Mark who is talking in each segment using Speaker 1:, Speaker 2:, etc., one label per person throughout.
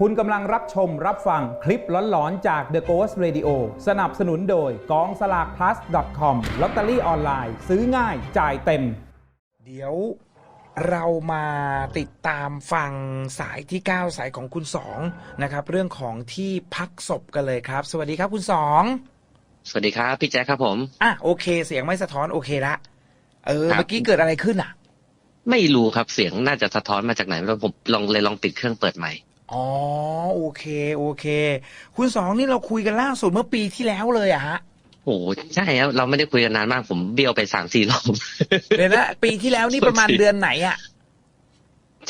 Speaker 1: คุณกำลังรับชมรับฟังคลิปหลอนๆ จาก The Ghost Radio สนับสนุนโดยกองสลาก plus com ลอตเตอรี่ออนไลน์ ซื้อง่ายจ่ายเต็ม
Speaker 2: เดี๋ยวเรามาติดตามฟังสายที่ 9 สายของคุณสองนะครับ เรื่องของที่พักศพกันเลยครับ สวัสดีครับคุณสอง
Speaker 3: สวัสดีครับพี่แจ๊คครับผม
Speaker 2: อะโอเค เสียงไม่สะท้อนโอเคละเออ
Speaker 3: ครับ
Speaker 2: เมื่อกี้เกิดอะไรขึ้นอะ
Speaker 3: ไม่รู้ครับเสียงน่าจะสะท้อนมาจากไหนไม่รู้ผมลองเลยลองติดเครื่องเปิดใหม่
Speaker 2: อ๋อโอเคโอเค คุณสองนี่เราคุยกันล่าสุดเมื่อปีที่แล้วเลยอะฮะ
Speaker 3: โอ้โหใช่ครับเราไม่ได้คุยกันนานมากผมเบี้ยวไปสามสี่รอบ
Speaker 2: เดี๋ยวนะปีที่แล้วนี่ประมาณ
Speaker 3: โทษที
Speaker 2: เดือนไหนอะ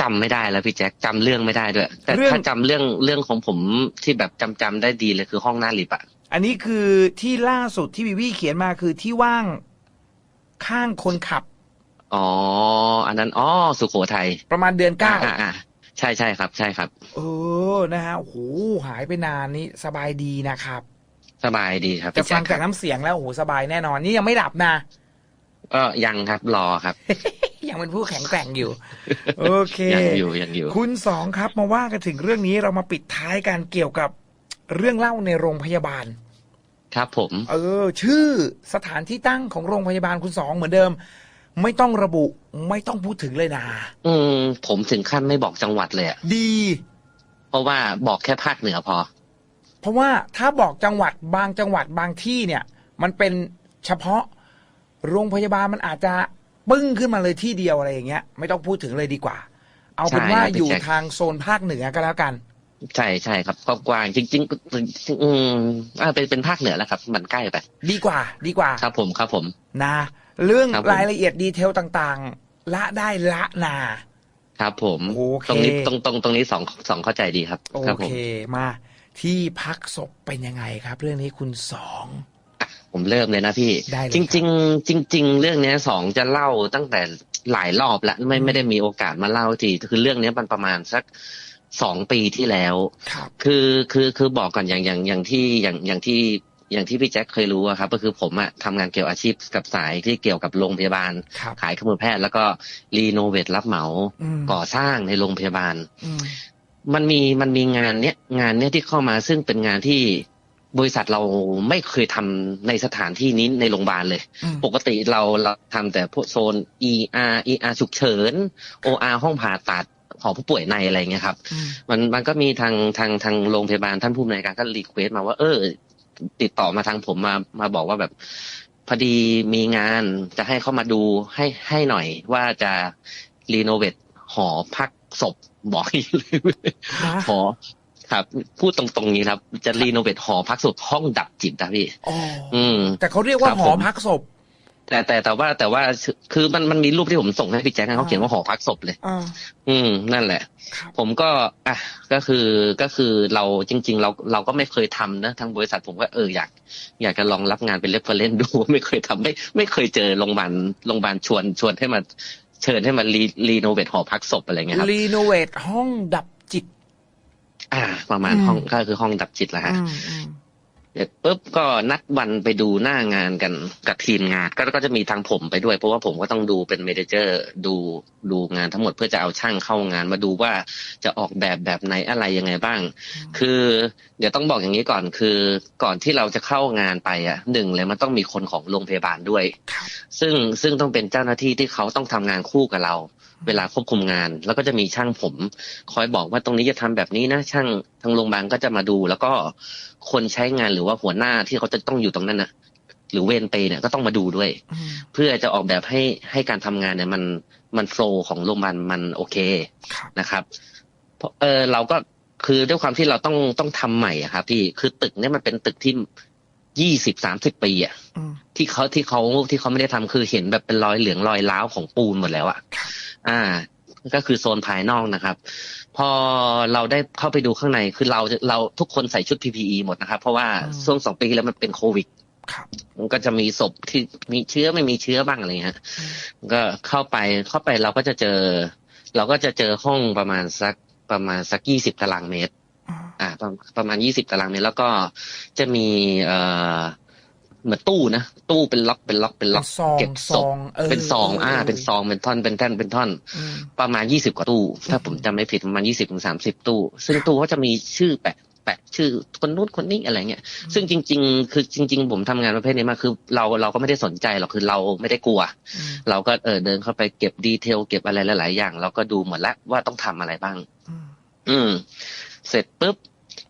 Speaker 3: จำไม่ได้แล้วพี่แจ๊คจำเรื่องไม่ได้ด้วย แต่
Speaker 2: เรื่อง
Speaker 3: ถ้าจำเรื่องเรื่องของผมที่แบบจำจำได้ดีเลยคือห้องหน้าลิฟต์อะ
Speaker 2: อันนี้คือที่ล่าสุดที่วิวีเขียนมาคือที่ว่างข้างคนขับ
Speaker 3: อ๋อ อันนั้นอ๋อสุโขทัย
Speaker 2: ประมาณเดือนเก้า
Speaker 3: อ่าอ่า ใช่ใช่ครับ ใช่ครับ
Speaker 2: เออนะฮะโอ้โหหายไปนานนี่สบายดีนะครับ
Speaker 3: สบายดีครับ
Speaker 2: จะ
Speaker 3: พี่
Speaker 2: ฟั
Speaker 3: แจ๊
Speaker 2: ง
Speaker 3: คค
Speaker 2: จาก
Speaker 3: รับ
Speaker 2: น้ำเสียงแล้วโอ้โหสบายแน่นอน นี่ยังไม่หลับนะ
Speaker 3: ก็ยังครับรอครับ
Speaker 2: ยังเป็นผู้แข็งแกร่งอยู่ โอเค
Speaker 3: ยังอยู่ยังอยู่
Speaker 2: คุณสองครับมาว่ากันถึงเรื่องนี้เรามาปิดท้ายกันเกี่ยวกับเรื่องเล่าในโรงพยาบาล
Speaker 3: ครับผม
Speaker 2: เออ ชื่อสถานที่ตั้งของโรงพยาบาลคุณสองเหมือนเดิม ไม่ต้องระบุไม่ต้องพูดถึงเลยนะ
Speaker 3: อืม ผมถึงขั้นไม่บอกจังหวัดเลยอะ
Speaker 2: ดี
Speaker 3: เพราะว่าบอกแค่ภาคเหนือพอ
Speaker 2: เพราะว่าถ้าบอกจังหวัดบางจังหวัดบางที่เนี่ย มันเป็นเฉพาะโรงพยาบาลมันอาจจะปึ้งขึ้นมาเลยที่เดียวอะไรอย่างเงี้ย ไม่ต้องพูดถึงเลยดีกว่า เอาเป็น
Speaker 3: ใช่
Speaker 2: ว่า
Speaker 3: ครับพี่
Speaker 2: อยู่
Speaker 3: แจ็ค
Speaker 2: ทางโซนภาคเหนือก็แล้วกัน
Speaker 3: ใช่ใช่ครับก็กว้างจริงๆอืมอ่าเป็นเป็นภาคเหนือแล้วครับ มันใกล้ไป
Speaker 2: ดีกว่า ดีกว่า
Speaker 3: ครับผมครับผม
Speaker 2: นะ เรื่อง
Speaker 3: ครับผม
Speaker 2: รายละเอียดดีเทลต่างๆ ละได้ละนา
Speaker 3: ครับผม
Speaker 2: โอเค
Speaker 3: ตรงนี้ตรงตรงตรงนี้สองสองเข้าใจดีครับ
Speaker 2: โอ
Speaker 3: ครับผ
Speaker 2: เค
Speaker 3: ม
Speaker 2: มาที่พักศพเป็นยังไงครับ เรื่องนี้คุณสอง
Speaker 3: ผมเริ่มเลยนะพี่
Speaker 2: ได้เลย
Speaker 3: จริงๆจริง ๆ เรื่องเนี้ยสองจะเล่าตั้งแต่หลายรอบแล้วไม่ไม่ได้มีโอกาสมาเล่าทีคือเรื่องเนี้ยมันประมาณสักสองปีที่แล้ว
Speaker 2: ครับ
Speaker 3: คือคือคือบอกก่อนอย่างอย่างอย่างที่อย่างอย่างที่ อย่างที่พี่แจ็คเคยรู้อะครับ ก็คือผมอะทำงานเกี่ยวอาชีพกับสายที่เกี่ยวกับโรงพยาบาล
Speaker 2: ครับ
Speaker 3: ขายเครื่องมือแพทย์แล้วก็รีโนเวทรับเหมา
Speaker 2: อืม
Speaker 3: ก่อสร้างในโรงพยาบาล
Speaker 2: อืม
Speaker 3: มันมีมันมีงานเนี้ยงานเนี้ยที่เข้ามาซึ่งเป็นงานที่บริษัทเราไม่เคยทำในสถานที่นี้ในโรงพยาบาลเลย
Speaker 2: อืม
Speaker 3: ปกติเราเราทำแต่พวกโซน ER ER ฉุกเฉิน OR ห้องผ่าตัดหอผู้ป่วยในอะไรเงี้ยครับ
Speaker 2: อืม
Speaker 3: มันมันก็มีทางทางทางโรงพยาบาลท่านผู้อำนวยการก็รีเควสต์มาว่าเออ ติดต่อมาทางผมมามาบอกว่าแบบพอดีมีงานจะให้เข้ามาดูให้ให้หน่อยว่าจะรีโนเวทหอพักศพบอกอย่างนี้เลย
Speaker 2: ฮะ
Speaker 3: หอครับพูดตรงๆนี้ครับ จะรีโนเวทหอพักศพห้องดับจิตนะพี่
Speaker 2: อ๋ออ
Speaker 3: อืม
Speaker 2: แต่เขาเรียกว่า
Speaker 3: ครับ
Speaker 2: หอ
Speaker 3: ผม
Speaker 2: พักศพ
Speaker 3: แต่แต่แต่ว่าแต่ว่าคือมันมันมีรูปที่ผมส่งให้พี่แจ๊คนะเขาเขียนว่าหอพักศพเลย
Speaker 2: อ่า
Speaker 3: อืมนั่นแหละ
Speaker 2: ครับ
Speaker 3: ผมก็ อะก็คือก็คือเราจริง ๆ เราเราก็ไม่เคยทำนะทางบริษัทผมก็เอออยาก อยากจะลองรับงานเป็นเรฟเฟรนดูไม่เคยทำไม่ไม่เคยเจอโรงพยาบาลโรงพยาบาลชวนชวนให้มาเชิญให้มารีรีโนเวทหอพักศพอะไรเงี้ยครับ
Speaker 2: รีโนเวทห้องดับจิต
Speaker 3: อ่า ประมาณ
Speaker 2: อืม
Speaker 3: ห้องก็คือห้องดับจิตแหละฮะ
Speaker 2: อืมอืม
Speaker 3: เสร็จปุ๊บก็นัดวันไปดูหน้างานกันกับทีมงาน ก็ก็จะมีทางผมไปด้วย เพราะว่าผมก็ต้องดูเป็นเมเนเจอร์ดูดูงานทั้งหมดเพื่อจะเอาช่างเข้างานมาดูว่าจะออกแบบแบบไหนอะไรยังไงบ้าง คือเดี๋ยวต้องบอกอย่างนี้ก่อนคือ ก่อนที่เราจะเข้างานไปอะหนึ่งเลยมันต้องมีคนของโรงพยาบาลด้วย
Speaker 2: ครับ
Speaker 3: ซึ่งซึ่งต้องเป็นเจ้าหน้าที่ที่เขาต้องทำงานคู่กับเรา เวลาควบคุมงาน แล้วก็จะมีช่างผม คอยบอกว่าตรงนี้จะทำแบบนี้นะช่าง ทางโรงพยาบาลก็จะมาดู แล้วก็คนใช้งานหรือว่าหัวหน้าที่เขาจะต้องอยู่ตรงนั้นนะหรือเวรเปรย์เนี่ยก็ต้องมาดูด้วย
Speaker 2: อืม
Speaker 3: เพื่อจะออกแบบให้ให้การทำงานเนี่ยมันมันโฟล์ของโรงพยาบาลมันโอเค
Speaker 2: ครับ
Speaker 3: นะครับเพราะเออเราก็คือด้วยความที่เราต้องต้องทำใหม่อะครับพี่คือตึกเนี่ยมันเป็นตึกที่ยี่สิบสามสิบปีอะ
Speaker 2: อืม
Speaker 3: ที่เขาที่เขาที่เขาไม่ได้ทำคือเห็นแบบเป็นรอยเหลืองรอยร้าวของปูนหมดแล้วอะ
Speaker 2: ครับ
Speaker 3: อ่า ก็คือโซนภายนอกนะครับ พอเราได้เข้าไปดูข้างในคือเราเราทุกคนใส่ชุด PPE หมดนะครับ เพราะว่า
Speaker 2: อืม
Speaker 3: ช่วงสองปีที่แล้วมันเป็นโควิด
Speaker 2: ครับ
Speaker 3: มันก็จะมีศพที่มีเชื้อไม่มีเชื้อบ้างอะไรเงี้ยฮะ
Speaker 2: อืม
Speaker 3: ก็เข้าไปเข้าไปเราก็จะเจอ เราก็จะเจอห้องประมาณสักประมาณสักยี่สิบตารางเมตร
Speaker 2: อ่า
Speaker 3: อ่าประประมาณยี่สิบตารางเมตร แล้วก็จะมีเอ่อ เหมือนตู้นะตู้เป็นล็อกเป็นล็อกเป็นล็อก
Speaker 2: ซอง
Speaker 3: เก็บ
Speaker 2: ซ
Speaker 3: ศ
Speaker 2: อ
Speaker 3: พ
Speaker 2: งเออ
Speaker 3: เป็นซองอ่า เป็นซองเป็นท่อนเป็นแท่นเป็นท่อน
Speaker 2: อืม
Speaker 3: ประมาณยี่สิบกว่าตู้ ถ้าผมจำไม่ผิดประมาณยี่สิบถึงสามสิบตู้ ซึ่งตู้เขาจะมีชื่อแปะแปะชื่อคนนู้นคนนี้อะไรเงี้ย ซึ่งจริง ๆ คือจริง ๆ ผมทำงานประเภทนี้มาคือ เราเราก็ไม่ได้สนใจหรอกคือเราไม่ได้กลัว
Speaker 2: อืม
Speaker 3: เราก็เออเดินเข้าไปเก็บดีเทลเก็บอะไรหลายๆอย่าง เราก็ดูหมดแล้วว่าต้องทำอะไรบ้าง
Speaker 2: อืม
Speaker 3: อืม เสร็จปุ๊บ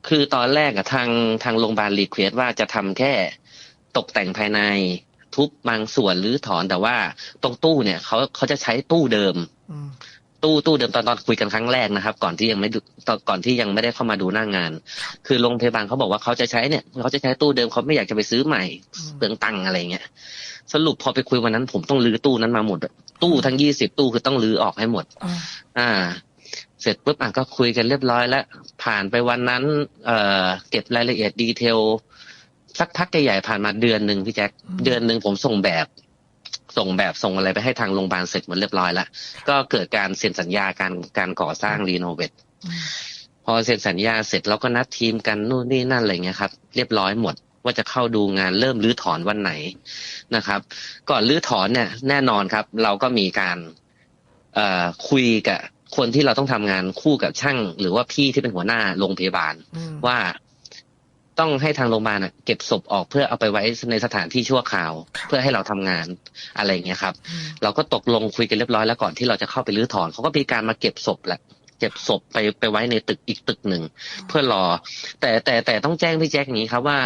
Speaker 3: คือตอนแรกอะทางทางโรงพยาบาลรีเควสว่าจะทำแค่ ตกแต่งภายในทุบบางส่วนหรือถอนแต่ว่าตรงตู้เนี่ยเขาเขาจะใช้ตู้เดิม
Speaker 2: อืม
Speaker 3: ตู้ตู้เดิมตอนตอนคุยกันครั้งแรกนะครับ ก่อนที่ยังไม่ดูตอนก่อนที่ยังไม่ได้เข้ามาดูหน้างาน คือโรงพยาบาลเขาบอกว่าเขาจะใช้เนี่ยเขาจะใช้ตู้เดิมเขาไม่อยากจะไปซื้อใหม่
Speaker 2: อืม
Speaker 3: เปลืองตังค์อะไรเงี้ยสรุปพอไปคุยวันนั้น ผมต้องรื้อตู้นั้นมาหมดอะตู้ทั้งยี่สิบตู้คือต้องรื้อออกให้หมด
Speaker 2: อ่า
Speaker 3: อ่า เสร็จปุ๊บอะก็คุยกันเรียบร้อยแล้วผ่านไปวันนั้น เอ่อ เก็บรายละเอียดดีเทล สักพักใหญ่ๆผ่านมาเดือนหนึ่งพี่แจ็คเดือนหนึ่งผมส่งแบบ ส่งแบบส่งอะไรไปให้ทางโรงพยาบาลเสร็จหมดเรียบร้อยแล้วก็เกิดการเซ็นสัญญาการการก่อสร้างรีโนเวท
Speaker 2: อืม
Speaker 3: พอเซ็นสัญญาเสร็จเราก็นัดทีมกันนู่นนี่นั่นอะไรเงี้ยครับ เรียบร้อยหมดว่าจะเข้าดูงานเริ่มรื้อถอนวันไหนนะครับ ก่อนรื้อถอนเนี่ย แน่นอนครับ เราก็มีการเอ่อคุยกับคนที่เราต้องทำงานคู่กับช่าง หรือว่าพี่ที่เป็นหัวหน้าโรงพยาบาล
Speaker 2: อืม
Speaker 3: ว่า ต้องให้ทางโรงพยาบาลน่ะเก็บศพออกเพื่อเอาไปไว้ในสถานที่ชั่วคราว เพื่อให้เราทำงานอะไรอย่างเงี้ยครับ
Speaker 2: อืม
Speaker 3: เราก็ตกลงคุยกันเรียบร้อยแล้วก่อนที่เราจะเข้าไปรื้อถอนเขาก็มีการมาเก็บศพแหละเก็บศพไปไปไว้ในตึกอีกตึกหนึ่งเพื่อรอ แต่แต่แต่ต้องแจ้งพี่แจ็คอย่างนี้ครับว่า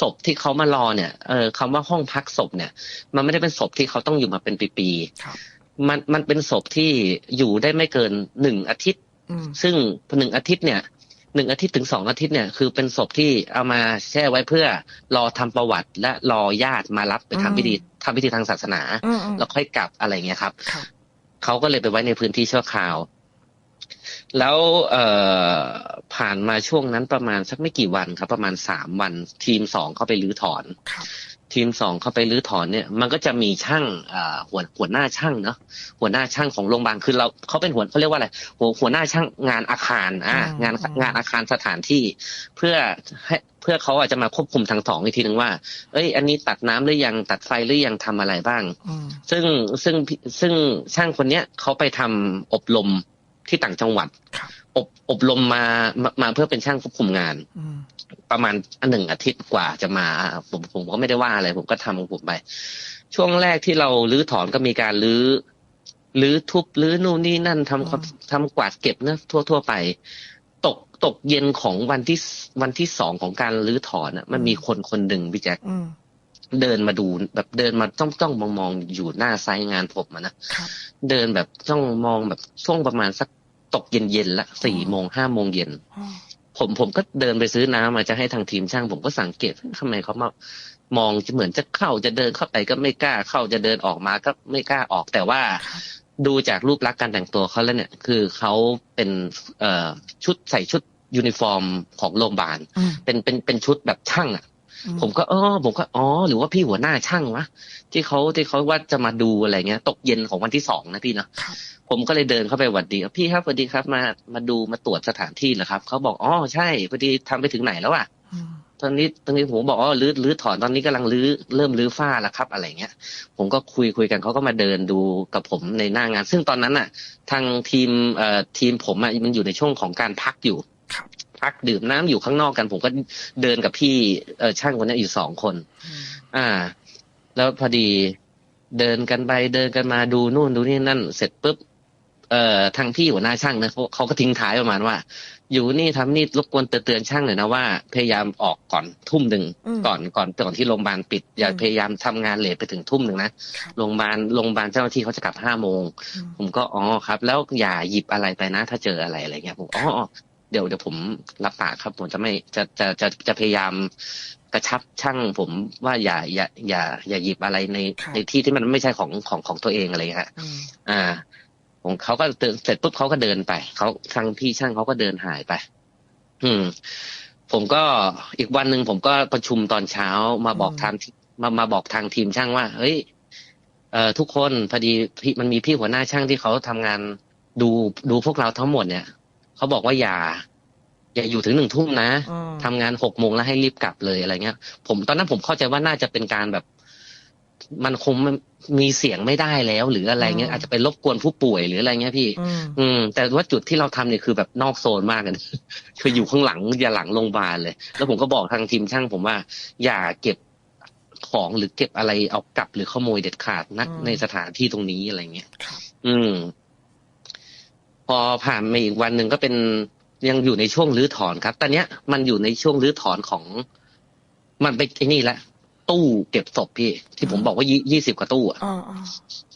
Speaker 3: ศพที่เขามารอเนี่ยเออคำว่าห้องพักศพเนี่ย มันไม่ได้เป็นศพที่เขาต้องอยู่มาเป็นปี
Speaker 2: ครับ
Speaker 3: ๆมันมันเป็นศพที่อยู่ได้ไม่เกินหนึ่งอาทิตย์
Speaker 2: อืม
Speaker 3: ซึ่งหนึ่งอาทิตย์เนี่ย หนึ่งอาทิตย์ถึงสองอาทิตย์เนี่ยคือเป็นศพที่เอามาแช่ไว้เพื่อรอทำประวัติ และรอญาติมารับไปทำพิธีทำพิธีทางศาสนา
Speaker 2: อืมอืม
Speaker 3: แล้วค่อยกลับอะไรเงี้ยครับ
Speaker 2: ครับ
Speaker 3: เขาก็เลยไปไว้ในพื้นที่ชั่วคราว แล้วเอ่อผ่านมาช่วงนั้นประมาณสักไม่กี่วันครับ ประมาณสามวันทีมสองเข้าไปรื้อถอน
Speaker 2: ครับ
Speaker 3: ทีมสองเข้าไปรื้อถอนเนี่ยมันก็จะมีช่างอ่าหัวหัวหน้าช่างเนาะหัวหน้าช่างของโรงพยาบาลคือเราเขาเป็นหัวเขาเรียกว่าอะไรหัวหัวหน้าช่างงานอาคารอ่างานงานอาคารสถานที่ เพื่อให้เพื่อเขาอาจจะมาควบคุมทางสองอีกทีหนึ่งว่า เอ้ย อันนี้ตัดน้ำหรือยังตัดไฟหรือยังทำอะไรบ้าง
Speaker 2: อืม
Speaker 3: ซึ่งซึ่งซึ่งช่างคนเนี้ยเขาไปทำอบรมที่ต่างจังหวัด
Speaker 2: ครับ
Speaker 3: อบอบรมมามามาเพื่อเป็นช่างควบคุมงาน
Speaker 2: อืม
Speaker 3: ประมาณหนึ่งอาทิตย์กว่าจะมา ผมผมก็ไม่ได้ว่าอะไร ผมก็ทำของผมไป ช่วงแรกที่เราลื้อถอนก็มีการลื้อลื้อทุบลื้อนู่นนี่นั่นทำความทำกวาดเก็บเนะทั่วทั่วไป ตกตกเย็นของวันที่วันที่สองของการลื้อถอนอะมันมีคนคนหนึ่งพี่แจ๊ค
Speaker 2: อืม
Speaker 3: เดินมาดูแบบเดินมาจ้องจ้องมองมองอยู่หน้าไซต์งานผมอะนะ
Speaker 2: ครับ
Speaker 3: เดินแบบจ้องมองแบบช่วงประมาณสัก ตกเย็นเย็นๆละสี่โมงห้าโมงเย็น
Speaker 2: อ๋อ
Speaker 3: ผมผมก็เดินไปซื้อน้ำมาจะให้ทางทีมช่าง ผมก็สังเกตทำไมเขามามองจะเหมือนจะเข้าจะเดินเข้าไปก็ไม่กล้าเข้าจะเดินออกมาก็ไม่กล้าออกแต่ว่า
Speaker 2: ครับ
Speaker 3: ดูจากรูปลักษณ์การแต่งตัวเขาแล้วเนี่ย คือเขาเป็นเอ่อชุดใส่ชุดยูนิฟอร์มของโรงพยาบาล
Speaker 2: อืม
Speaker 3: เป็นเป็นเป็นชุดแบบช่างอะ
Speaker 2: อื
Speaker 3: ผมก็เออผมก็อ๋อหรือว่าพี่หัวหน้าช่างวะที่เขาที่เขาว่าจะมาดูอะไรเงี้ย ตกเย็นของวันที่สองนะพี่เนาะ
Speaker 2: ครับ
Speaker 3: ผมก็เลยเดินเข้าไปหวัดดีพี่ครับสวัสดีครับมามาดูมาตรวจสถานที่เหรอครับเขาบอกอ๋อใช่พอดีทำไปถึงไหนแล้วอะ
Speaker 2: อืม
Speaker 3: ตอนนี้ตอนนี้ผมบอกอ๋อรื้อรื้อถอนตอนนี้กำลังรื้อเริ่มรื้อฝ้าแล้วครับ อะไรเงี้ย ผมก็คุยคุยกันเขาก็มาเดินดูกับผมในหน้างาน ซึ่งตอนนั้นน่ะ ทางทีมเอ่อทีมผมอะมันอยู่ในช่วงของการพักอยู่
Speaker 2: ครับ
Speaker 3: พักดื่มน้ำอยู่ข้างนอกกัน ผมก็เดินกับพี่เออช่างคนเนี้ยอยู่สองคน
Speaker 2: อืม
Speaker 3: อ่า แล้วพอดีเดินกันไปเดินกันมาดูนู่นดูนี่นั่น เสร็จปุ๊บเอ่อทางพี่หัวหน้าช่างนะเขาเขาก็ทิ้งท้ายประมาณว่า อยู่นี่ทำนี่รบกวนเตือนช่างหน่อยนะว่า พยายามออกก่อนทุ่มหนึ่ง
Speaker 2: อืม
Speaker 3: ก่อนก่อนก่อนที่โรงพยาบาลปิด อย่า
Speaker 2: อืม
Speaker 3: พยายามทำงานเลทไปถึงทุ่มหนึ่งนะครับโรงพยาบาลโรงพยาบาลเจ้าหน้าที่เขาจะกลับห้าโมง
Speaker 2: อืม
Speaker 3: ผมก็อ๋อครับ แล้วอย่าหยิบอะไรไปนะ ถ้าเจออะไรอะไรเงี้ยผมอ๋ออ๋อ เดี๋ยวเดี๋ยวผมรับปากครับผมจะไม่จะจะจะจะพยายามกระชับช่างผมว่าอย่าอย่าอย่าอย่าหยิบอะไรใน
Speaker 2: ครับ
Speaker 3: ในที่ที่มันไม่ใช่ของของของตัวเองอะไรเงี้ยฮะ
Speaker 2: อืม
Speaker 3: อ่าผมเขาก็เดินเสร็จปุ๊บเขาก็เดินไปเขาทางพี่ช่างเขาก็เดินหายไป อืม ผมก็อีกวันหนึ่งผมก็ประชุมตอนเช้ามาบอกทางมามาบอกทางทีมช่างว่า เฮ้ยเอ่อทุกคนพอดีพี่มันมีพี่หัวหน้าช่างที่เขาทำงานดูดูพวกเราทั้งหมดเนี่ย เขาบอกว่าอย่า อย่าอยู่ถึงหนึ่งทุ่มนะ
Speaker 2: อืม
Speaker 3: ทำงานหกโมงแล้วให้รีบกลับเลยอะไรเงี้ย ผมตอนนั้นผมเข้าใจว่าน่าจะเป็นการแบบ มันคงไม่มีเสียงไม่ได้แล้ว หรืออะไรเงี้ยอาจจะไปรบกวนผู้ป่วยหรืออะไรเงี้ยพี่
Speaker 2: อืม
Speaker 3: อืมแต่ว่าจุดที่เราทำเนี่ยคือแบบนอกโซนมากเลยคืออยู่ข้างหลังอย่าหลังโรงพยาบาลเลย แล้วผมก็บอกทางทีมช่าง ผมว่า อย่าเก็บของหรือเก็บอะไรเอากลับหรือขโมยเด็ดขาดนะ
Speaker 2: อืม
Speaker 3: ในสถานที่ตรงนี้อะไรเงี้ย
Speaker 2: ครับ
Speaker 3: อืม พอผ่านมาอีกวันหนึ่งก็เป็นยังอยู่ในช่วงรื้อถอนครับ ตอนเนี้ยมันอยู่ในช่วงรื้อถอนของ มันไปไอ้นี่แหละตู้เก็บศพพี่ ที่ผมบอกว่ายี่สิบกว่าตู้อะ
Speaker 2: อ่าอ่า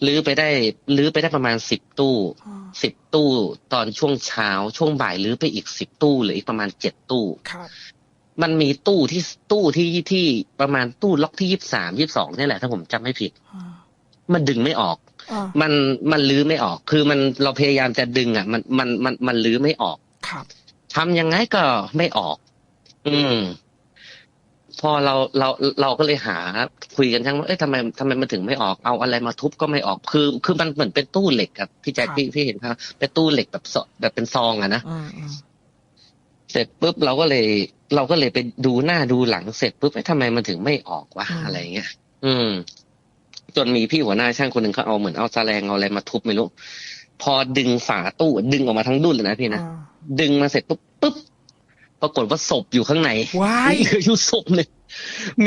Speaker 3: รื้อไปได้รื้อไปได้ประมาณสิบตู้
Speaker 2: อ่า
Speaker 3: สิบตู้ตอนช่วงเช้าช่วงบ่ายรื้อไปอีกสิบตู้เหรืออีกประมาณเจ็ดตู้
Speaker 2: ครับ
Speaker 3: มันมีตู้ที่ตู้ที่ที่ประมาณตู้ล็อกที่ยี่สามยี่สองนี่ยแหละ ถ้าผมจำไม่ผิด
Speaker 2: อ่า
Speaker 3: มันดึงไม่ออก
Speaker 2: อ่า
Speaker 3: มันมันลื้อไม่ออก คือมันเราพยายามจะดึงอะ มันมันมันมันลื้อไม่ออก
Speaker 2: ครับ
Speaker 3: ทำยังไงก็ไม่ออก อืม พอเราเราเราก็เลยหาคุยกันช่างว่าเอ้ยทำไมทำไมมันถึงไม่ออกเอาอะไรมาทุบก็ไม่ออกคือคือมันเหมือนเป็นตู้เหล็กครับพี่แจ๊คพี่พี่เห็นครับเป็นตู้เหล็กแบบซอแบบเป็นซองอะนะ
Speaker 2: อืมอืม
Speaker 3: เสร็จปุ๊บเราก็เลย เราก็เลยไปดูหน้าดูหลังเสร็จปุ๊บเอ้ยทำไมมันถึงไม่ออกวะอะไรเงี้ยอืม จนมีพี่หัวหน้าช่างคนหนึ่งเขาเอาเหมือนเอาแฉลงเอาอะไรมาทุบไม่รู้ พอดึงฝาตู้ดึงออกมาทั้งดุนเลยนะพี่นะ
Speaker 2: อ่า
Speaker 3: ดึงมาเสร็จปุ๊บปุ๊บปรากฏว่าศพอยู่ข้างใน
Speaker 2: ว้าย
Speaker 3: เหลืออยู่ศพหนึ่ง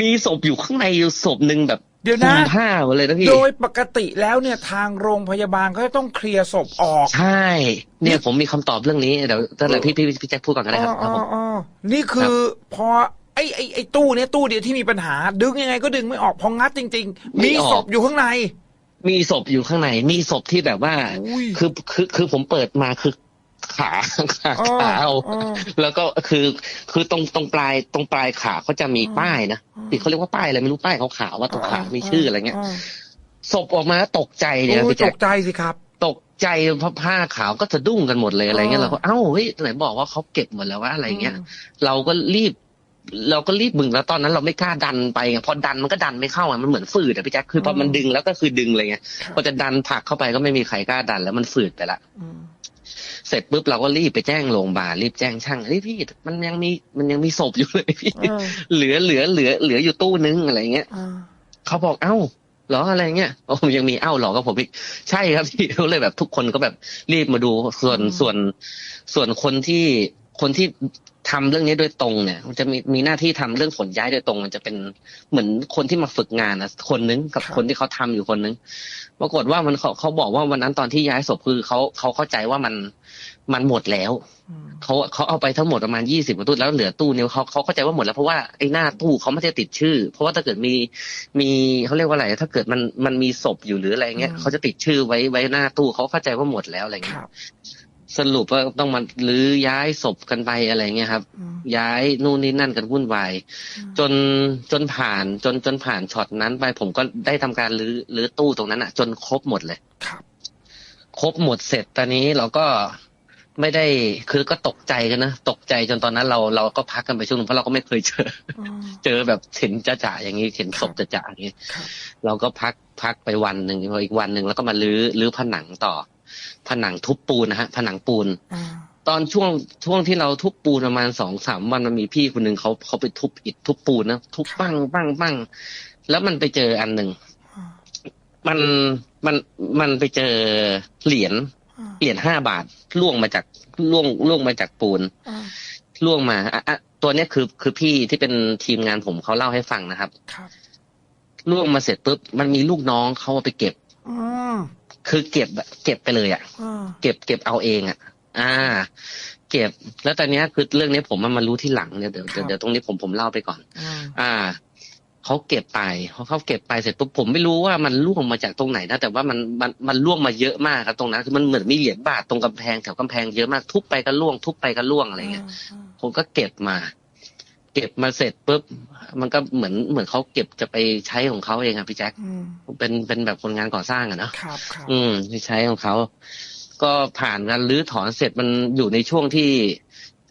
Speaker 3: มีศพอยู่ข้างในอยู่ศพหนึ่งแบบ
Speaker 2: เดี๋ยว
Speaker 3: คลุ
Speaker 2: นะ
Speaker 3: มผ้าหมดเลยนะพี่
Speaker 2: โดยปกติแล้วเนี่ยทางโรงพยาบาลก็จะต้องเคลียร์ศพออก
Speaker 3: ใช่ เนี่ยผมมีคำตอบเรื่องนี้เดี๋ยวตั้งแต่พี่พี่พี่แจ็คพูดก่อนก็ได้ครับ
Speaker 2: อ๋
Speaker 3: ครับ
Speaker 2: อ
Speaker 3: ผม
Speaker 2: อ๋อนี่คือพอ ไอ้ไอ้ไอ้ตู้เนี่ยตู้เดียวที่มีปัญหา ดึงยังไงก็ดึงไม่ออกพองัดจริง ๆ มีศพอยู่ข้างใน
Speaker 3: มีศพอยู่ข้างใน มีศพที่แบบว่า
Speaker 2: อุ้ย
Speaker 3: คือคือคือผมเปิดมาคือขาขา
Speaker 2: อ๋อ
Speaker 3: ขาเอา
Speaker 2: อ๋อ
Speaker 3: แล้วก็คือคือตรงตรงปลายตรงปลายขาเขาจะมี
Speaker 2: อ๋อ
Speaker 3: ป้ายนะ
Speaker 2: อ๋อ
Speaker 3: ที่เขาเรียกว่าป้ายอะไรไม่รู้ป้ายขาวๆว่าตรงขามีชื่ออะไรเงี้ยศพออกมาตกใจเลยนะ
Speaker 2: โอ้ย
Speaker 3: พี่
Speaker 2: ต
Speaker 3: แจ๊ค
Speaker 2: กใจสิครับ
Speaker 3: ตกใจเพราะผ้าขาวก็สะดุ้งกันหมดเลยอะไรเงี้ย
Speaker 2: อ๋อ
Speaker 3: เราก็เอ้าเฮ้ยไหนบอกว่าเขาเก็บหมดแล้วว่าอะไรเงี้ย เราก็รีบ เราก็รีบบึงแล้วตอนนั้นเราไม่กล้าดันไปไงพอดันมันก็ดันไม่เข้าอะมันเหมือนฝืดอะพี่แจ๊คคือพอมันดึงแล้วก็คือดึงเลยไง
Speaker 2: ครับ
Speaker 3: พอจะดันผลักเข้าไปก็ไม่มีใครกล้าดันแล้วมันฝืดไปละ
Speaker 2: อืม
Speaker 3: เสร็จปุ๊บเราก็รีบไปแจ้งโรงพยาบาลรีบแจ้งช่างเฮ้ยพี่มันยังมีมันยังมีศพอยู่เลยพี่
Speaker 2: เออ
Speaker 3: เหลือเหลือเหลือเหลืออยู่ตู้นึงอะไรเงี้ย
Speaker 2: อ่า
Speaker 3: เขาบอกเอ้าเหรออะไรเงี้ยโอ้ยังมีเอ้าเหรอก็ผมอีกใช่ครับพี่เขาเลยแบบทุกคนก็แบบรีบมาดูส่วนส่วน ส่วนคนที่คนที่ ทำเรื่องนี้โดยตรงเนี่ย มันจะมีมีหน้าที่ทำเรื่องขนย้ายโดยตรง มันจะเป็นเหมือนคนที่มาฝึกงานนะคนนึงกับคนที่เขาทำอยู่คนนึงปรากฏว่ามันเขาเขาบอกว่าวันนั้นตอนที่ย้ายศพคือเขาเขาเข้าใจว่ามันมันหมดแล้ว
Speaker 2: อืม
Speaker 3: เขาเขาเอาไปทั้งหมดประมาณยี่สิบกว่าตู้แล้วเหลือตู้เนี้เขาเขาเข้าใจว่าหมดแล้วเพราะว่าไอ้หน้าตู้เขาไม่ได้ติดชื่อ เพราะว่าถ้าเกิดมีมีเขาเรียกว่าอะไร ถ้าเกิดมันมันมีศพอยู่หรืออะไรเงี้ยเขาจะติดชื่อไว้ไว้หน้าตู้เขาเข้าใจว่าหมดแล้วอะไร
Speaker 2: ค
Speaker 3: เงี้ย
Speaker 2: รับ
Speaker 3: สรุปว่าต้องมารื้อย้ายศพกันไปอะไรเงี้ยครับ
Speaker 2: อืม
Speaker 3: ย้ายนู่นนี่นั่นกันวุ่นวาย
Speaker 2: อืม
Speaker 3: จนจนผ่านจนจนผ่านช็อตนั้นไปผมก็ได้ทำการรื้อรื้อตู้ตรงนั้นอะจนครบหมดเลย
Speaker 2: ครับ
Speaker 3: ครบหมดเสร็จตอนนี้เราก็ไม่ได้คือก็ตกใจกันนะตกใจจนตอนนั้นเราเราก็พักกันไปช่วงนึงเพราะเราก็ไม่เคยเจอ
Speaker 2: อืม
Speaker 3: เจอแบบเห็นจะจ่าอย่างนี้เห็นศพจะจ่าอย่างนี้
Speaker 2: ครับ
Speaker 3: เราก็พักพักไปวันหนึ่งพออีกวันหนึ่งแล้วก็มาลื้อลื้อผนังต่อ ผนังทุบปูนนะฮะ ผนังปูน
Speaker 2: อ่า
Speaker 3: ตอนช่วงช่วงที่เราทุบปูนประมาณสองสามวันมันมีพี่คนหนึ่งเขาเขาไปทุบอิฐทุบปูนนะทุบปั้งปั้งปั้งแล้วมันไปเจออันหนึ่ง
Speaker 2: อ่า
Speaker 3: มันมันมันไปเจอเหรียญ
Speaker 2: อ่า
Speaker 3: เหรียญห้าบาทล่วงมาจากล่วงล่วงมาจากปูน
Speaker 2: อ่า
Speaker 3: ล่วงมาอะอะตัวเนี้ยคือคือพี่ที่เป็นทีมงานผมเขาเล่าให้ฟังนะครับ
Speaker 2: ครับ
Speaker 3: ล่วงมาเสร็จปุ๊บมันมีลูกน้องเขาเอาไปเก็บ
Speaker 2: อืม
Speaker 3: คือเก็บแบบเก็บไปเลยอะ
Speaker 2: อ่า
Speaker 3: เก็บเก็บเอาเองอะ อ่า เก็บ แล้วตอนเนี้ยคือเรื่องนี้ผมมันมารู้ที่หลังเนี่ยเดี๋ยวเดี๋ยวเดี๋ยวตรงนี้ผมผมเล่าไปก่อน
Speaker 2: อ่า
Speaker 3: อ่าเขาเก็บไปพอเขาเก็บไปเสร็จปุ๊บผมไม่รู้ว่ามันล่วงมาจากตรงไหนนะแต่ว่ามันมันมันล่วงมาเยอะมากครับตรงนั้นคือมันเหมือนมีเหรียญบาทตรงกำแพงแถวกำแพงเยอะมากทุบไปก็ล่วงทุบไปก็ล่วงอะไรเงี้ยผมก็เก็บมา เก็บมาเสร็จปุ๊บมันก็เหมือนเหมือนเขาเก็บจะไปใช้ของเขาเองครับพี่แจ็ค
Speaker 2: อืม
Speaker 3: เป็นเป็นแบบคนงานก่อสร้างอะเนาะ
Speaker 2: ครับครับ
Speaker 3: อืมที่ใช้ของเขาก็ผ่านการรื้อถอนเสร็จมันอยู่ในช่วงที่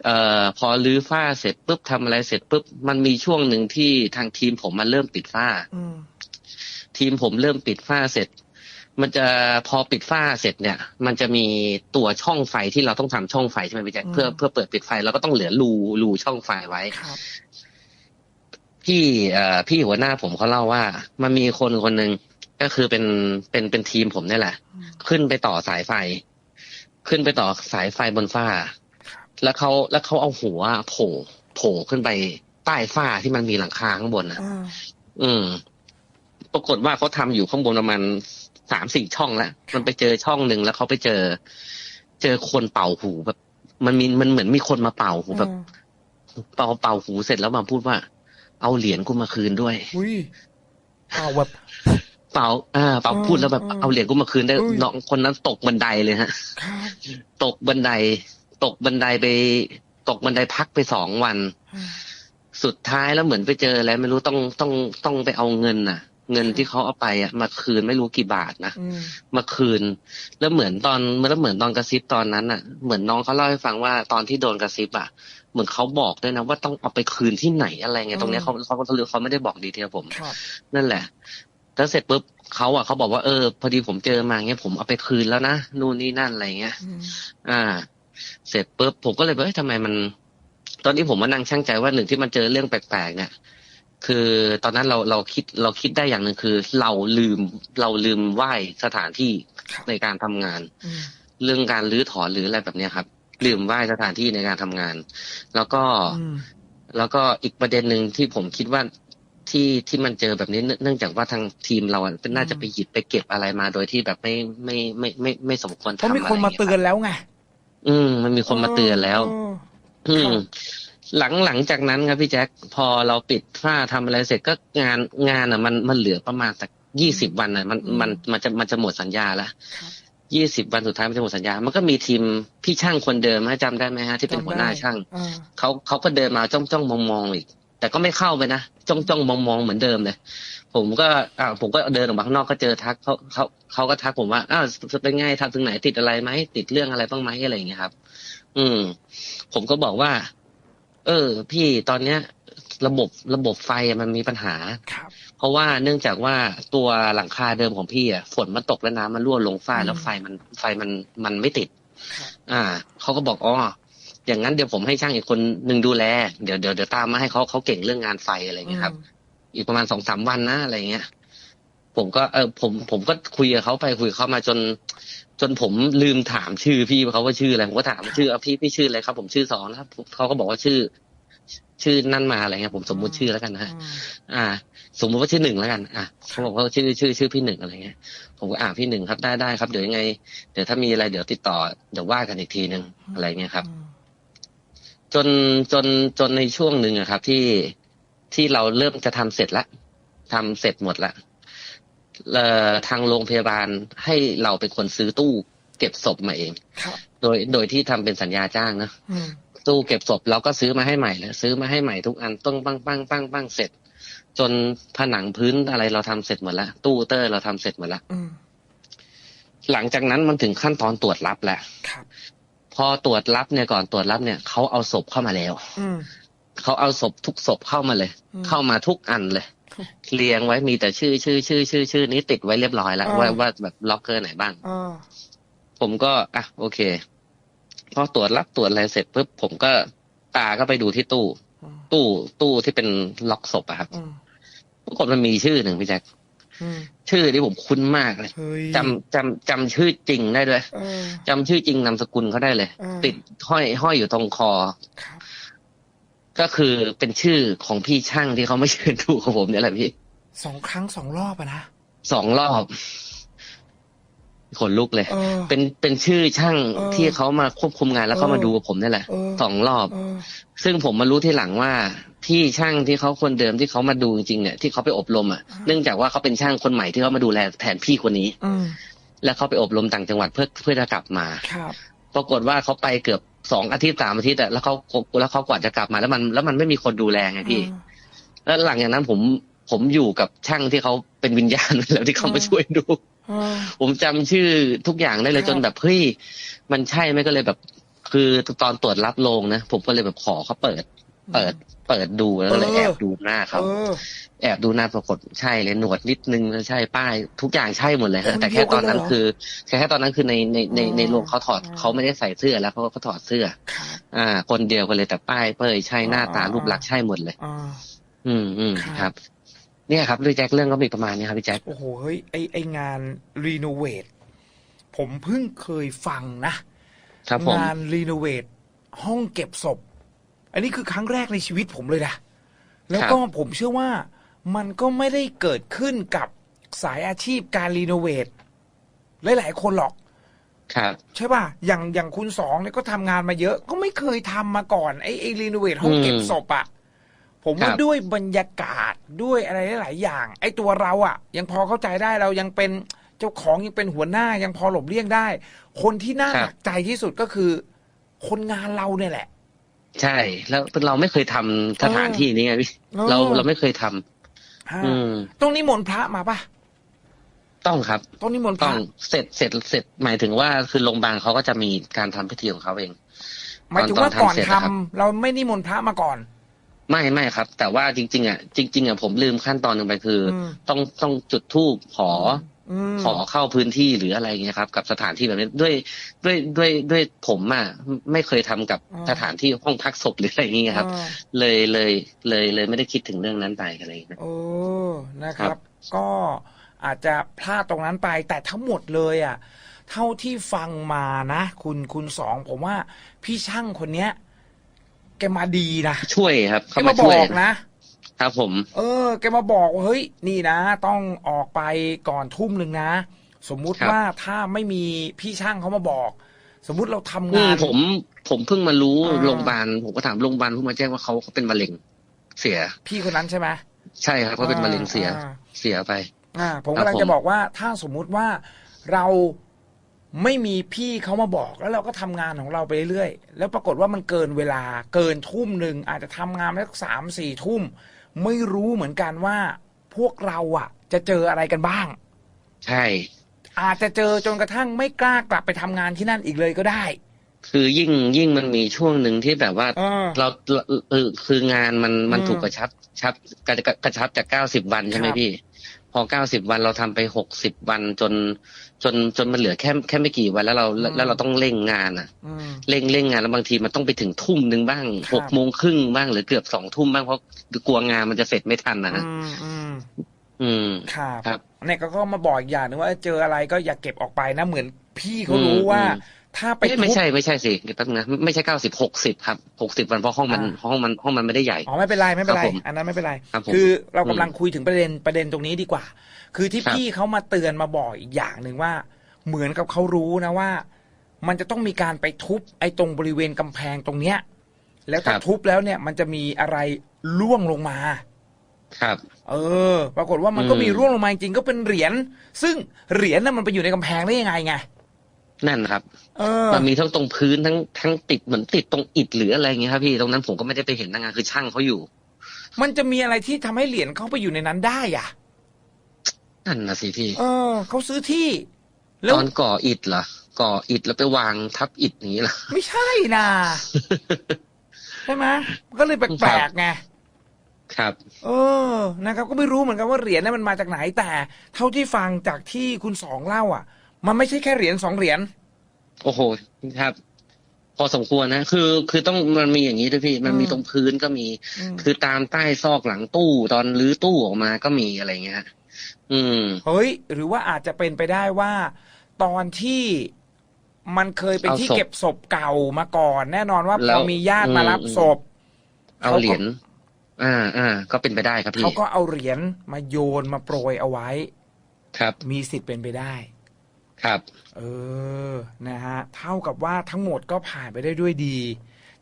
Speaker 3: เอ่อพอรื้อฝ้าเสร็จปุ๊บทำอะไรเสร็จปุ๊บมันมีช่วงหนึ่งที่ทางทีมผมมาเริ่มปิดฝ้า
Speaker 2: อืม
Speaker 3: ทีมผมเริ่มปิดฝ้าเสร็จ มันจะพอปิดฝ้าเสร็จเนี่ย มันจะมีตัวช่องไฟที่เราต้องทำช่องไฟใช่ไหมพี่แจ๊ค
Speaker 2: อืม
Speaker 3: เพื่อเพื่อเปิดปิดไฟเราก็ต้องเหลือรูรูช่องไฟไว้
Speaker 2: ครับ
Speaker 3: พี่เอ่อพี่หัวหน้าผมเขาเล่าว่า มันมีคนคนหนึ่งก็คือเป็นเป็นเป็นทีมผมนี่แหละ
Speaker 2: อืม
Speaker 3: ขึ้นไปต่อสายไฟ ขึ้นไปต่อสายไฟบนฝ้า แล้วเขาแล้วเขาเอาหัวโผล่โผล่ขึ้นไปใต้ฝ้าที่มันมีหลังคาข้างบนนะ
Speaker 2: อ่า
Speaker 3: อืม ปรากฏว่าเขาทำอยู่ข้างบนประมาณ สามสี่ช่องแล้วมันไปเจอช่องหนึ่งแล้วเขาไปเจอ เจอคนเป่าหูแบบ มันมีมันเหมือนมีคนมาเป่าหูแบบ เป่าเป่าหูเสร็จแล้วมาพูดว่า เอาเหรียญกูมาคืนด้วย
Speaker 2: อุ้ยเอาแบบ
Speaker 3: เป่าอ่าเป่า
Speaker 2: อืม
Speaker 3: พูดแล้วแบบ
Speaker 2: อืม
Speaker 3: เอาเหรียญกูมาคืนได้
Speaker 2: อุ้ย
Speaker 3: น้องคนนั้นตกบันไดเลยฮะ
Speaker 2: ครับ
Speaker 3: ตกบันได ตกบันไดไป ตกบันไดพักไปสองวัน
Speaker 2: อ่า
Speaker 3: สุดท้ายแล้วเหมือนไปเจออะไรไม่รู้ต้องต้องต้องไปเอาเงินน่ะ เงินที่เขาเอาไปอะมาคืนไม่รู้กี่บาทนะ
Speaker 2: อืม
Speaker 3: มาคืน แล้วเหมือนตอนแล้วเหมือนตอนกระซิบตอนนั้นอะ เหมือนน้องเขาเล่าให้ฟังว่าตอนที่โดนกระซิบอะเหมือนเขาบอกด้วยนะว่าต้องเอาไปคืนที่ไหนอะไรเงี้ยตรงเนี้ยเขาเขาเขาเขาไม่ได้บอกดีเทลผม
Speaker 2: ครับ
Speaker 3: นั่นแหละแล้วเสร็จปุ๊บเขาอะเขาบอกว่าเออ พอดีผมเจอมาเงี้ยผมเอาไปคืนแล้วนะนู่นนี่นั่นอะไรเงี้ย
Speaker 2: อืม
Speaker 3: อ่า เสร็จปุ๊บผมก็เลยว่าเอ้ยทำไมมัน ตอนนี้ผมมานั่งช่างใจว่าหนึ่งที่มันเจอเรื่องแปลกๆเนี่ย คือตอนนั้นเราเราคิดเราคิดได้อย่างหนึ่งคือ เราลืมเราลืมไหว้สถานที่
Speaker 2: ครับ
Speaker 3: ในการทำงาน
Speaker 2: อืม
Speaker 3: เรื่องการรื้อถอนหรืออะไรแบบเนี้ยครับ ลืมไหว้สถานที่ในการทำงาน แล้วก็
Speaker 2: อืม
Speaker 3: แล้วก็อีกประเด็นหนึ่งที่ผมคิดว่าที่ที่มันเจอแบบนี้เนื่องเนื่องจากว่าทางทีมเราอะเป็นน่าจะไปหยิบไปเก็บอะไรมาโดยที่แบบไม่ไม่ไม่ไม่ไม่ไม่สมควร
Speaker 2: เพราะ
Speaker 3: ทำ
Speaker 2: มีคนมาะ
Speaker 3: ไร
Speaker 2: เตื
Speaker 3: งี้ย
Speaker 2: อนแล้วไง
Speaker 3: อืม มันมีคนมาเตือนแล้ว
Speaker 2: เออ
Speaker 3: อืม
Speaker 2: ครับ
Speaker 3: หลังหลังจากนั้นครับพี่แจ็คพอเราปิดฝ้าทำอะไรเสร็จก็งานงานอะมันมันเหลือประมาณสักยี่สิบวันอะมันมันมันจะมันจะหมดสัญญาแล้ว
Speaker 2: ครับ
Speaker 3: ยี่สิบวันสุดท้ายมันจะหมดสัญญา มันก็มีทีมพี่ช่างคนเดิมฮะจำได้ไหมฮะที่เป็นหัวหน้าช่าง
Speaker 2: อ่า
Speaker 3: เขาเขาก็เดินมาจ้องจ้องมองมองอีก แต่ก็ไม่เข้าไปนะจ้องจ้องมองมองเหมือนเดิมเลยผมก็อ่าผมก็เดินออกมาข้างนอกก็เจอทักเขาเขาเขาก็ทักผมว่าอ้าวเป็นไงทำถึงไหนติดอะไรไหมติดเรื่องอะไรบ้างไหมอะไรอย่างเงี้ยครับ อืม ผมก็บอกว่า เออ พี่ตอนเนี้ย ระบบระบบไฟอะมันมีปัญหา
Speaker 2: ครับ
Speaker 3: เพราะว่าเนื่องจากว่าตัวหลังคาเดิมของพี่อะฝนมันตกแล้วน้ำมันรั่วลงฝ้า
Speaker 2: อืม
Speaker 3: แล้วไฟมันไฟมันมันไม่ติด
Speaker 2: ครับ
Speaker 3: อ่าเขาก็บอกอ๋ออย่างนั้นเดี๋ยวผมให้ช่างอีกคนหนึ่งดูแล เดี๋ยวเดี๋ยวเดี๋ยวตามมาให้เขาเขาเก่งเรื่องงานไฟอะไรอย่างเงี้ยครับ อีกประมาณสองสามวันนะอะไรเงี้ย ผมก็เออผมผมก็คุยกับเขาไปคุยกับเขามาจน จนผมลืมถามชื่อพี่เขาว่าชื่ออะไรผมก็ถามว่าชื่อเอาพี่พี่ชื่ออะไรครับ ผมชื่อสองนะครับเขาก็บอกว่าชื่อ ชื่อนั่นมาอะไรเงี้ยผมสมมุติชื่อแล้วกันนะฮะ
Speaker 2: อืม
Speaker 3: อ่า สมมุติว่าชื่อหนึ่งแล้วกัน อะเขาบอกว่าชื่อชื่อชื่อพี่หนึ่งอะไรเงี้ยผมก็อ่าพี่หนึ่งครับได้ได้ครับเดี๋ยวยังไงเดี๋ยวถ้ามีอะไรเดี๋ยวติดต่อเดี๋ยวว่ากันอีกทีหนึ่งอะไรเงี้ยครับ
Speaker 2: อืม
Speaker 3: จนจนจนในช่วงหนึ่งอะครับ ที่ที่เราเริ่มจะทำเสร็จละทำเสร็จหมดละเอ่อ ทางโรงพยาบาลให้เราเป็นคนซื้อตู้เก็บศพมาเอง
Speaker 2: ครับ
Speaker 3: โดยโดยที่ทำเป็นสัญญาจ้างนะ
Speaker 2: อืม
Speaker 3: ตู้เก็บศพเราก็ซื้อมาให้ใหม่เลยซื้อมาให้ใหม่ทุกอันต้องปังปังปังปังเสร็จ จนผนังพื้นอะไรเราทำเสร็จหมดละตู้เตอร์เราทำเสร็จหมดละ
Speaker 2: อืม
Speaker 3: หลังจากนั้นมันถึงขั้นตอนตรวจรับแหละ
Speaker 2: ครับ
Speaker 3: พอตรวจรับเนี่ยก่อนตรวจรับเนี่ยเขาเอาศพเข้ามาแล้ว
Speaker 2: อืม
Speaker 3: เขาเอาศพทุกศพเข้ามาเลย
Speaker 2: อืม
Speaker 3: เข้ามาทุกอันเลย เรียงไว้มีแต่ชื่อชื่อชื่อชื่อชื่อนี้ติดไว้เรียบร้อยแล้ว
Speaker 2: อ่า
Speaker 3: ว่าว่าแบบล็อกเกอร์ไหนบ้าง
Speaker 2: อ่า
Speaker 3: ผมก็อะโอเค พอตรวจรับตรวจอะไรเสร็จปุ๊บผมก็ตาก็ไปดูที่ตู้
Speaker 2: อืม
Speaker 3: ตู้ตู้ที่เป็นล็อกศพอะครับ
Speaker 2: อืม
Speaker 3: ปรากฏมันมีชื่อหนึ่งพี่แจ็ค
Speaker 2: อืม
Speaker 3: ชื่อที่ผมคุ้นมากเลย
Speaker 2: เฮ้ย
Speaker 3: จำจำจำชื่อจริงได้ด้วย
Speaker 2: เออ
Speaker 3: จำชื่อจริงนามสกุลเขาได้เลย
Speaker 2: อ่า
Speaker 3: ติดห้อยห้อยอยู่ตรงคอ
Speaker 2: ครับ
Speaker 3: ก็คือเป็นชื่อของพี่ช่างที่เขาไม่เชิญดูของผมเนี่ยแหละพี่
Speaker 2: สองครั้งสองรอบอะนะ
Speaker 3: สองรอบขนลุกเลย
Speaker 2: เออ
Speaker 3: เป็นเป็นชื่อช่าง
Speaker 2: เออ
Speaker 3: ที่เขามาควบคุมงานแล้วเขา
Speaker 2: เออ
Speaker 3: มาดูกับผมนี่แหละ
Speaker 2: เออ
Speaker 3: สองรอบ
Speaker 2: เออ
Speaker 3: ซึ่งผมมารู้ทีหลังว่า พี่ช่างที่เขาคนเดิมที่เขามาดูจริงๆเนี่ยที่เขาไปอบรมอะ
Speaker 2: อ่า
Speaker 3: เนื่องจากว่าเขาเป็นช่างคนใหม่ที่เขามาดูแลแทนพี่คนนี้
Speaker 2: อืม
Speaker 3: แล้วเขาไปอบรมต่างจังหวัดเพื่อเพื่อจะกลับมา
Speaker 2: ครับ
Speaker 3: ปรากฏว่าเขาไปเกือบ สองอาทิตย์สามอาทิตย์อะแล้วเขาแล้วเขากว่าจะกลับมาแล้วมันแล้วมันไม่มีคนดูแลไงพี่ แล้วหลังจากนั้นผมผมอยู่กับช่างที่เขาเป็นวิญญาณแล้วที่เขามาช่วยดู
Speaker 2: เออ
Speaker 3: ผมจำชื่อทุกอย่างได้เลย
Speaker 2: ครับ
Speaker 3: จนแบบเฮ้ยมันใช่ไหมก็เลยแบบ คือตอนตรวจรับโรงนะผมก็เลยแบบขอเขาเปิด เปิดเปิดดูแล้วก็เลย
Speaker 2: เออ
Speaker 3: แอบดูหน้าเขา
Speaker 2: เออ
Speaker 3: แอบดูหน้าปรากฏใช่เลยหนวดนิดนึงแล้วใช่ป้าย ทุกอย่างใช่หมดเลย
Speaker 2: คน
Speaker 3: ฮะแต่แค่ตอนนั้น
Speaker 2: เดียวกันเลยเหรอ
Speaker 3: คือแค่แค่ตอนนั้นคือในในใน
Speaker 2: อ๋อ
Speaker 3: ในโรงเขาถอด
Speaker 2: อ๋อ
Speaker 3: เขาไม่ได้ใส่เสื้อแล้วเขาก็ถอดเสื้อ
Speaker 2: ครับ
Speaker 3: อ่า คนเดียวกันเลยแต่ป้ายเป้ยใช่หน้าตา
Speaker 2: อ๋อ
Speaker 3: รูปลักษณ์ใช่หมดเลย
Speaker 2: อ่า
Speaker 3: อืมอืม
Speaker 2: ครับ
Speaker 3: ครับ เนี่ยครับพี่แจ็คเรื่องก็มีประมาณนี้ครับพี่แจ็ค
Speaker 2: โอ้โหเฮ้ยไอไองานรีโนเวทผมเพิ่งเคยฟังนะ
Speaker 3: ครับผม
Speaker 2: งานรีโนเวทห้องเก็บศพ อันนี้คือครั้งแรกในชีวิตผมเลยนะแล้วก็ผมเชื่อว่ามันก็ไม่ได้เกิดขึ้นกับสายอาชีพการรีโนเวทหลายๆคนหรอก
Speaker 3: ครับ
Speaker 2: ใช่ป่ะ อย่างอย่างคุณสองเนี่ยก็ทำงานมาเยอะ ก็ไม่เคยทำมาก่อนไอ้ไอ้รีโนเวทห้องเก็บศพอะผมว่า
Speaker 3: ครับ
Speaker 2: ด้วยบรรยากาศด้วยอะไรหลาย ๆ อย่าง ไอ้ตัวเราอะยังพอเข้าใจได้เรายังเป็นเจ้าของยังเป็นหัวหน้ายังพอหลบเลี่ยงได้ คนที่น่าหนักใจที่สุดก็คือ คนงานเราเนี่ยแหละ
Speaker 3: ใช่ แล้วเราไม่เคยทำสถานที่นี้ไงพี่
Speaker 2: เออ
Speaker 3: เราเราไม่เคยทำ
Speaker 2: ฮะ
Speaker 3: อืม
Speaker 2: ต้องนิมนต์พระมาป่ะ
Speaker 3: ต้องครับ
Speaker 2: ต้องนิมนต์พ
Speaker 3: ต้อ
Speaker 2: ระ
Speaker 3: งเสร็จเสร็จเสร็จหมายถึงว่าคือโรงพยาบาลเขาก็จะมีการทำพิธีของเขาเอง
Speaker 2: หมายถึงว่า
Speaker 3: ตอน
Speaker 2: ก่อน
Speaker 3: ทำเสร็จ
Speaker 2: ทำ
Speaker 3: อะครับ
Speaker 2: เราไม่นิมนต์พระมาก่อน
Speaker 3: ไม่ไม่ครับ แต่ว่าจริง ๆ อะ จริง ๆอะผมลืมขั้นตอนหนึ่งไปคืออ
Speaker 2: ม
Speaker 3: ต้องต้องจุดธูปขอ
Speaker 2: ม
Speaker 3: ขอเข้าพื้นที่หรืออะไรอย่างเงี้ยครับ กับสถานที่แบบนี้ด้วยด้วยด้วยด้วยผมอะไม่เคยทำกับ
Speaker 2: อ่า
Speaker 3: สถานที่ห้องพักศพหรืออะไรอย่างเงี้ยครับ
Speaker 2: อ่า
Speaker 3: เลยเลยเลยเลยไม่ได้คิดถึงเรื่องนั้นไปอะไรอย่างเงี้ย
Speaker 2: โอ้นะค
Speaker 3: ครั
Speaker 2: รับ
Speaker 3: บ
Speaker 2: ก็อาจจะพลาดตรงนั้นไปแต่ทั้งหมดเลยอะ เท่าที่ฟังมานะ คุณคุณสองผมว่าพี่ช่างคนเนี้ยแกมาดีนะ
Speaker 3: ช่วยครับ
Speaker 2: แก
Speaker 3: เข้า
Speaker 2: มา
Speaker 3: มา
Speaker 2: บ
Speaker 3: ช่วย
Speaker 2: อกนะ
Speaker 3: ครับผม
Speaker 2: เออ แกมาบอกว่าเฮ้ย นี่นะ ต้องออกไปก่อนทุ่มหนึ่งนะ สมมุติ
Speaker 3: ครับ
Speaker 2: ว่าถ้าไม่มีพี่ช่างเขามาบอก สมมุติเราทำ
Speaker 3: อื
Speaker 2: งามน
Speaker 3: ผมผมเพิ่งมารู้
Speaker 2: อ่า
Speaker 3: โรงพยาบาลผมก็ถามโรงพยาบาลเพิ่งมาแจ้งว่าเขาเขาเป็นมะเร็งเสีย
Speaker 2: พี่คนนั้นใช่ไหม
Speaker 3: ใช่ครับเขาเป็นมะเร็งเสีย
Speaker 2: อ่า
Speaker 3: เสียไป
Speaker 2: อ่าผม
Speaker 3: ครับ
Speaker 2: กำลัง
Speaker 3: ผม
Speaker 2: จะบอกว่าถ้าสมมุติว่าเราไม่มีพี่เขามาบอกแล้วเราก็ทำงานของเราไปเรื่อยๆแล้วปรากฏว่ามันเกินเวลาเกินทุ่มหนึ่งอาจจะทำงานได้สักสามสี่ทุ่ม ไม่รู้เหมือนกันว่าพวกเราอะ จะเจออะไรกันบ้าง
Speaker 3: ใช่
Speaker 2: อาจจะเจอจนกระทั่งไม่กล้ากลับไปทำงานที่นั่นอีกเลยก็ได้
Speaker 3: คือยิ่งยิ่งมันมีช่วงหนึ่งที่แบบว่า
Speaker 2: เออ
Speaker 3: เราเราเออคืองานมันมัน
Speaker 2: อืม
Speaker 3: ถูกกระชับชับกระกระกระชับจากเก้าสิบวันใช่ไหม
Speaker 2: ครับ
Speaker 3: พี่ พอเก้าสิบวันเราทำไปหกสิบวันจน จนจนมันเหลือแค่แค่ไม่กี่วันแล้วเราแล้วแล้วเราต้องเร่งงานอะ
Speaker 2: อืม
Speaker 3: เร่งเร่งงานแล้วบางทีมันต้องไปถึงทุ่มหนึ่งบ้าง
Speaker 2: ครับ
Speaker 3: หกโมงครึ่งบ้างหรือเกือบสองทุ่มบ้างเพราะกลัวงานมันจะเสร็จไม่ทันนะฮะ
Speaker 2: อืมอืม
Speaker 3: อืม
Speaker 2: ครับ
Speaker 3: ครับ
Speaker 2: เนี่ยก็ก็มาบอกอีกอย่างหนึงว่าเจออะไรก็อย่าเก็บออกไปนะเหมือนพี่เขารู้
Speaker 3: อืม
Speaker 2: ว่า
Speaker 3: อืม
Speaker 2: ถ้าไป
Speaker 3: ไม่ไม่
Speaker 2: ทุบ
Speaker 3: ใช่ไม่ใช่สิเดี๋ยวแป๊บนึงนะไม่ใช่เก้าสิบหกสิบครับหกสิบวันเพราะห้องมัน
Speaker 2: อ่า
Speaker 3: ห้องมันห้องมันไม่ได้ใหญ่
Speaker 2: อ๋อไม่เป็นไรไม่เป็นไร
Speaker 3: ครับผม
Speaker 2: อันนั้นไม่เป็นไร
Speaker 3: ครับผม
Speaker 2: คือเรากำลัง
Speaker 3: อืม
Speaker 2: คุยถึงประเด็นประเด็นตรงนี้ดีกว่า คือที่
Speaker 3: ครับ
Speaker 2: พี่เขามาเตือนมาบอกอีกอย่างหนึ่งว่า เหมือนกับเขารู้นะว่า มันจะต้องมีการไปทุบไอ้ตรงบริเวณกำแพงตรงเนี้ย แล้วถ้าทุบแล้วเนี่ย มันจะมีอะไรล่วงลงมา
Speaker 3: ครับ
Speaker 2: เออ ปรากฏว่ามันก็
Speaker 3: อืม
Speaker 2: มีร่วงลงมาจริงๆก็เป็นเหรียญซึ่งเหรียญน่ะมันไปอยู่ในกำแพงได้ยังไงไง
Speaker 3: นั่นครับ
Speaker 2: เออ
Speaker 3: มันมีทั้งตรงพื้นทั้งทั้งติดเหมือนติดตรงอิฐหรืออะไรเงี้ยครับพี่ตรงนั้นผมก็ไม่ได้ไปเห็นหนางานคือช่างเขาอยู่
Speaker 2: มันจะมีอะไรที่ทำให้เหรียญเข้าไปอยู่ในนั้นได้อะ
Speaker 3: นั่นนะสิพี่
Speaker 2: เออเขาซื้อที่แล้ว
Speaker 3: ตอนก่ออิฐเหรอก่ออิฐแล้วไปวางทับอิฐอย่างนี้เหรอ
Speaker 2: ไม่ใช่นะใช่ไหมมันก็เลยแปลกๆไง
Speaker 3: ครับ
Speaker 2: เออนะครับ ก็ไม่รู้เหมือนกันว่าเหรียญนั้นมันมาจากไหนแต่ เท่าที่ฟังจากที่คุณสองเล่าอะ มันไม่ใช่แค่เหรียญสองเหรียญ
Speaker 3: โอ้โหครับ พอสมควรนะ คือ คือต้องมันมีอย่างนี้ด้วยพี่ มันมี
Speaker 2: อืม
Speaker 3: ตรงพื้นก็มี
Speaker 2: อืม
Speaker 3: คือตามใต้ซอกหลังตู้ตอนรื้อตู้ออกมาก็มีอะไรเงี้ยฮะอืม
Speaker 2: เฮ้ย หรือว่าอาจจะเป็นไปได้ว่า ตอนที่มันเคยเป็น
Speaker 3: เอา
Speaker 2: ที่
Speaker 3: ศพ
Speaker 2: เก็บศพเก่ามาก่อน แน่นอนว่าพ
Speaker 3: แล้
Speaker 2: อ
Speaker 3: ว
Speaker 2: มีญาติมารับ
Speaker 3: อืม
Speaker 2: ศพ
Speaker 3: เอา
Speaker 2: เขาก็
Speaker 3: เหรียญอ่าอ่าก็เป็นไปได้ครับพี่
Speaker 2: เขาก็เอาเหรียญมาโยนมาโปรยเอาไว้
Speaker 3: ครับ
Speaker 2: มีสิทธิ์เป็นไปได้
Speaker 3: ครับ
Speaker 2: เออนะฮะเท่ากับว่าทั้งหมดก็ผ่านไปได้ด้วยดี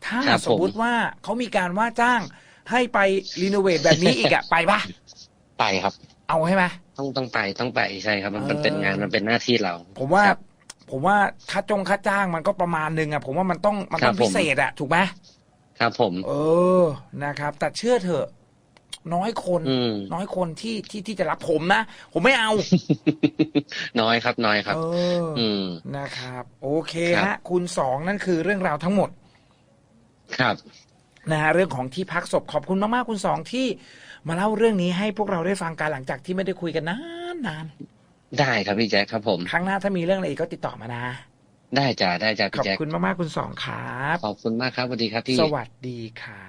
Speaker 2: ถ้า
Speaker 3: ครับ
Speaker 2: สมมุติว่าเขามีการว่าจ้างให้ไปรีโนเวทแบบนี้อีกอะ ไปปะ
Speaker 3: ไปครับ
Speaker 2: เอาใช่ไหม
Speaker 3: ต้องต้องไปต้องไปใช่ครับ มันมัน
Speaker 2: เออ
Speaker 3: เป็นงานมันเป็นหน้าที่เรา
Speaker 2: ผมว่า
Speaker 3: ครับ
Speaker 2: ผมว่าค่าจงค่าจ้างมันก็ประมาณหนึ่งอะผมว่ามันต้องมันต้อง
Speaker 3: ครับผม
Speaker 2: พิเศษอะถูกไหม
Speaker 3: ครับผม
Speaker 2: เออนะครับ แต่เชื่อเถอะ น้อยคน
Speaker 3: อืม
Speaker 2: น้อยคนที่ที่ที่จะรับผมนะ ผมไม่เอา
Speaker 3: น้อยครับน้อยครับ
Speaker 2: เออ
Speaker 3: อืม
Speaker 2: นะครับ โอเค
Speaker 3: ครับ
Speaker 2: ฮะคุณสองนั่นคือเรื่องราวทั้งหมด
Speaker 3: ครับ
Speaker 4: นะฮะเรื่องของที่พักศพขอบคุณมากๆคุณสองที่มาเล่าเรื่องนี้ให้พวกเราได้ฟังกันหลังจากที่ไม่ได้คุยกันนานนาน
Speaker 3: ได้ครับพี่แจ็คครับผม
Speaker 4: ๆครั้งหน้าถ้ามีเรื่องอะไรอีกก็ติดต่อมานะ
Speaker 3: ได้จ้าได้จ้า
Speaker 4: ข
Speaker 3: พี่
Speaker 4: อบ
Speaker 3: แจ็ค
Speaker 4: คุณมากๆคุณสองครับ
Speaker 3: ขอบคุณมากครับสวัสดีครับพี่
Speaker 4: สวัสดีครับ
Speaker 3: ครับ